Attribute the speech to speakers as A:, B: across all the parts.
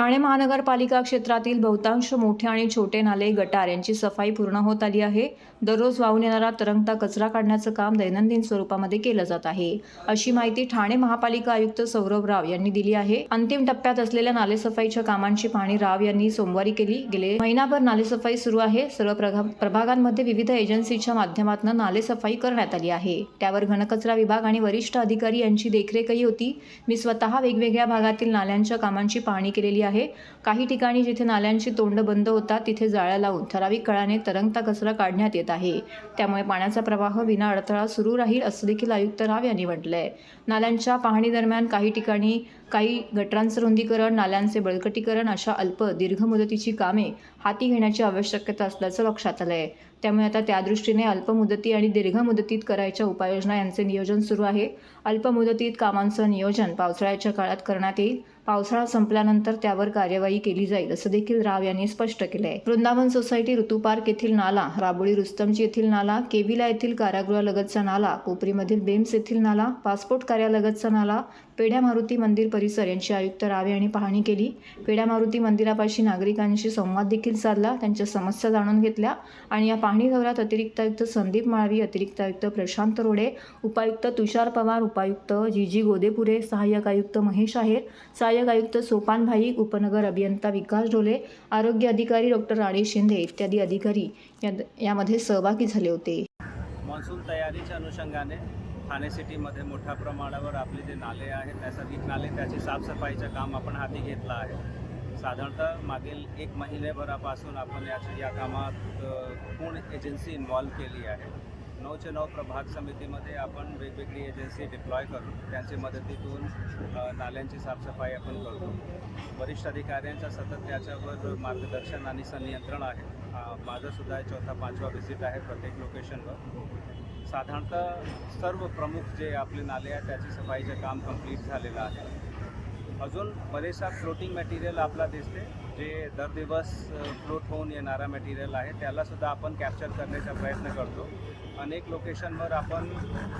A: ठाणे महानगरपालिका क्षेत्रातील बहुतांश मोठे आणि छोटे नाले गटार यांची सफाई पूर्ण होत आली आहे. दररोज वाहून येणारा तरंगता कचरा काढण्याचं काम दैनंदिन स्वरूपामध्ये केलं जात आहे. अशी माहिती ठाणे महापालिका आयुक्त सौरभ राव यांनी दिली आहे. अंतिम टप्प्यात असलेल्या नालेसफाईच्या कामांची पाहणी राव यांनी सोमवारी केली. गेले महिनाभर नालेसफाई सुरू आहे. सर्व प्रभागांमध्ये विविध एजन्सीच्या माध्यमातून नालेसफाई करण्यात आली आहे. त्यावर घनकचरा विभाग आणि वरिष्ठ अधिकारी यांची देखरेखही होती. मी स्वतः वेगवेगळ्या भागातील नाल्यांच्या कामांची पाहणी केलेली आहे काही ठिकाणी जिथे नाल्यांची तोंड बंद होतात तिथे जाळ्या लावून ठराविक काळाने तरंगता कचरा काढण्यात येत आहे. त्यामुळे पाण्याचा प्रवाह विना अडथळा सुरू राहील असं देखील आयुक्त राव यांनी म्हटलंय. नाल्यांच्या पाहणीदरम्यान काही ठिकाणी काही गटरांचं रुंदीकरण नाल्यांचे बळकटीकरण अशा अल्प दीर्घ मुदतीची कामे हाती घेण्याची आवश्यकता असल्याचं लक्षात आलं आहे त्यामुळे आता त्या दृष्टीने अल्प मुदती आणि दीर्घ मुदतीत करायच्या उपाययोजना यांचे नियोजन सुरू आहे. अल्प मुदतीत कामांचं नियोजन पावसाळ्याच्या काळात करण्यात येईल. पावसाळा संपल्यानंतर त्यावर कार्यवाही केली जाईल असं देखील राव यांनी स्पष्ट केलं आहे वृंदावन सोसायटी ऋतू पार्क येथील नाला राबोळी रुस्तमची येथील नाला केविला येथील कारागृहालगतचा नाला कोपरीमधील बेम्स येथील नाला पासपोर्ट कार्यालगतचा नाला पेढ्या मारुती मंदिर परिसर यांची आयुक्त राव यांनी पाहणी केली. पेढ्या मारुती मंदिरापाशी नागरिकांशी संवाद देखील साधला त्यांच्या समस्या जाणून घेतल्या आणि या पाहणी दौऱ्यात अतिरिक्त आयुक्त संदीप माळवी अतिरिक्त आयुक्त प्रशांत रोडे उपायुक्त तुषार पवार उपायुक्त जी जी गोदेपुरे सहाय्यक आयुक्त महेश आहेर सहाय्यक आयुक्त सोपान भाई उपनगर अभियंता विकास ढोले आरोग्य अधिकारी डॉक्टर राणे शिंदे इत्यादी अधिकारी यामध्ये सहभागी झाले होते.
B: मान्सून तयारीच्या अनुषंगाने ठाणे सिटीमध्ये मोठ्या प्रमाणावर आपले जे नाले आहेत नैसर्गिक नाले त्याची साफसफाईचं काम आपण हाती घेतलं आहे. साधारणतः मागील एक महिनेभरापासून आपण याच्या या कामात पूर्ण एजन्सी इन्व्हॉल्व केली आहे. नऊचे नऊ प्रभाग समितीमध्ये आपण वेगवेगळी एजन्सी डिप्लॉय करून त्यांच्या मदतीतून नाल्यांची साफसफाई आपण करतो. वरिष्ठ अधिकाऱ्यांच्या सतत त्याच्यावर मार्गदर्शन आणि संनियंत्रण आहे. माझंसुद्धा चौथा पाचवा व्हिजिट आहे प्रत्येक लोकेशनवर साधारणतः सर्व प्रमुख जे आपले नाले आहेत त्याची सफाईचं काम कंप्लीट झालेलं आहे. अजून बरेचसा फ्लोटिंग मटेरियल आपला दिसते. जे दर दिवस फ्लोट होऊन येणारा मटेरियल आहे त्यालासुद्धा आपण कॅप्चर करण्याचा प्रयत्न करतो. अनेक लोकेशनवर आपण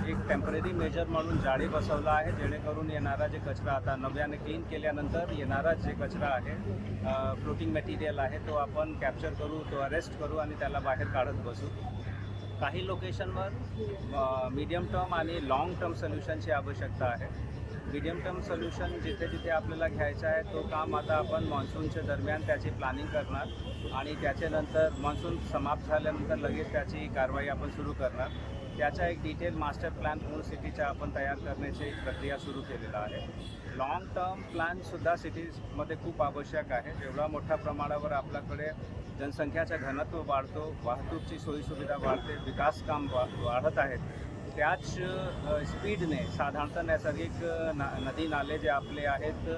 B: एक टेंपररी मेजर म्हणून जाळी बसवला आहे जेणेकरून येणारा जे कचरा आता नव्याने क्लीन केल्यानंतर येणारा जे कचरा आहे फ्लोटिंग मटेरियल आहे तो आपण कॅप्चर करू तो अरेस्ट करू आणि त्याला बाहेर काढत बसू. काही लोकेशनवर मीडियम टर्म आणि लाँग टर्म सोल्युशनची आवश्यकता आहे. मीडियम टर्म सोल्युशन जिथे जिथे आपल्याला घ्यायचं आहे तो काम आता आपण मान्सूनच्या दरम्यान त्याची प्लॅनिंग करणार आणि त्याच्यानंतर मान्सून समाप्त झाल्यानंतर लगेच त्याची कारवाई आपण सुरू करणार. त्याचा एक डिटेल मास्टर प्लॅन पूर्ण सिटीचा आपण तयार करण्याची एक प्रक्रिया सुरू केलेला आहे. लाँग टर्म प्लॅनसुद्धा सिटीजमध्ये खूप आवश्यक आहे. जेवढा मोठ्या प्रमाणावर आपल्याकडे जनसंख्याचं घनत्व वाढतो वाहतूकची सोयीसुविधा वाढते विकास काम वा वाढत आहेत त्याच स्पीडने साधारणतः नैसर्गिक ना नदी नाले जे आपले आहेत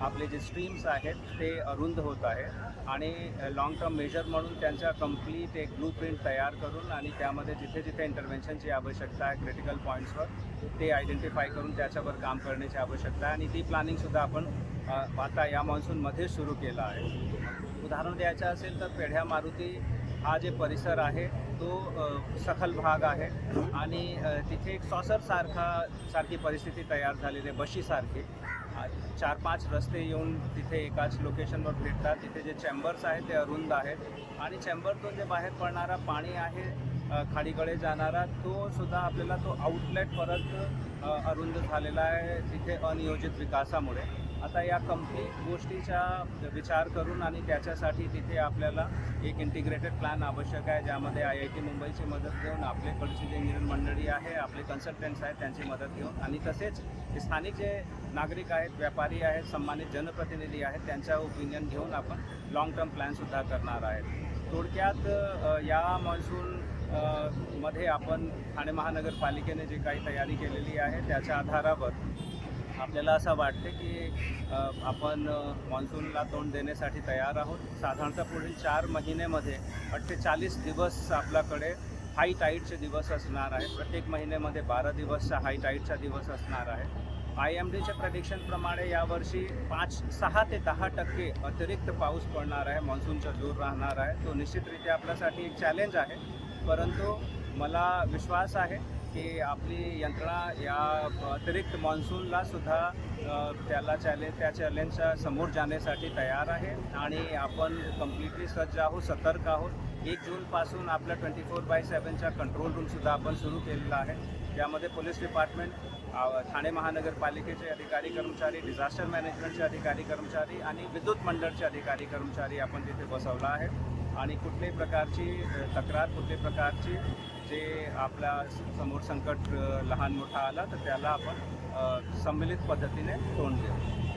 B: आपले जे स्ट्रीम्स आहेत ते अरुंद होत आहे. आणि लाँग टर्म मेजर म्हणून त्यांच्या कंप्लीट एक ब्लू प्रिंट तयार करून आणि त्यामध्ये जिथे जिथे इंटरव्हेन्शनची आवश्यकता आहे क्रिटिकल पॉईंट्सवर ते आयडेंटिफाय करून त्याच्यावर काम करण्याची आवश्यकता आहे. आणि ती प्लॅनिंगसुद्धा आपण आता या मान्सूनमध्ये सुरू केलं आहे. उदाहरण द्यायचं असेल तर पेढ्या मारुती हा जे परिसर आहे तो सखल भाग आहे. आणि तिथे एक सॉसरसारखा सारखी परिस्थिती तयार झालेली आहे बशीसारखी चार पाच रस्ते येऊन तिथे एकाच लोकेशनवर भेटतात. तिथे जे चेंबर्स आहेत ते अरुंद आहेत. आणि चेंबरतून जे बाहेर पडणारा पाणी आहे खाडीकडे जाणारा तो सुद्धा आपल्याला तो आउटलेट परत अरुंद झालेला आहे तिथे अनियोजित विकासामुळे. आता या कंपनी गोष्टीचा विचार करून आणि त्याच्यासाठी तिथे आपल्याला एक इंटिग्रेटेड प्लॅन आवश्यक आहे ज्यामध्ये आय आय टी मुंबईची मदत घेऊन आपल्याकडची जे इंजिनियर मंडळी आहे आपले कन्सल्टंट्स आहेत त्यांची मदत घेऊन आणि तसेच स्थानिक जे नागरिक आहेत व्यापारी आहेत सन्मानित जनप्रतिनिधी आहेत त्यांच्या ओपिनियन घेऊन आपण लाँग टर्म प्लॅनसुद्धा करणार आहेत. थोडक्यात या मान्सून मध्ये आपण ठाणे महानगरपालिकेने जी काही तयारी केलेली आहे त्याच्या आधारावर आपल्याला असं वाटते की आपण मान्सूनला तोंड देण्यासाठी तयार आहोत. साधारणतः पुढील चार महिन्यामध्ये अठ्ठेचाळीस दिवस आपल्याकडे हाय टाईडचे दिवस असणार आहे. प्रत्येक महिन्यामध्ये बारा दिवसचा हाय टाईडचा दिवस असणार आहे. आय एम डीच्या प्रडिक्शनप्रमाणे यावर्षी पाच सहा ते दहा टक्के अतिरिक्त पाऊस पडणार आहे. मान्सूनचा जोर राहणार आहे. तो निश्चितरित्या आपल्यासाठी एक चॅलेंज आहे. परंतु मला विश्वास आहे की आपली यंत्रणा या अतिरिक्त मान्सूनला सुद्धा त्याला चॅलेंज त्या चॅलेंजच्या समोर जाण्यासाठी तयार आहे. आणि आपण कम्प्लिटली सज्ज आहोत सतर्क आहोत. एक जूनपासून आपल्या ट्वेंटी फोर बाय सेवनच्या कंट्रोल रूमसुद्धा आपण सुरू केलेला आहे. त्यामध्ये पोलीस डिपार्टमेंट ठाणे महानगरपालिकेचे अधिकारी कर्मचारी डिझास्टर मॅनेजमेंटचे अधिकारी कर्मचारी आणि विद्युत मंडळचे अधिकारी कर्मचारी आपण तिथे बसवला आहे. आणि कुठल्याही प्रकारची तक्रार कुठल्याही प्रकारची जे आपल्यासमोर संकट लहान मोठा आला तर त्याला आपण अ, संमिलित पद्धतीने तोंड देऊ.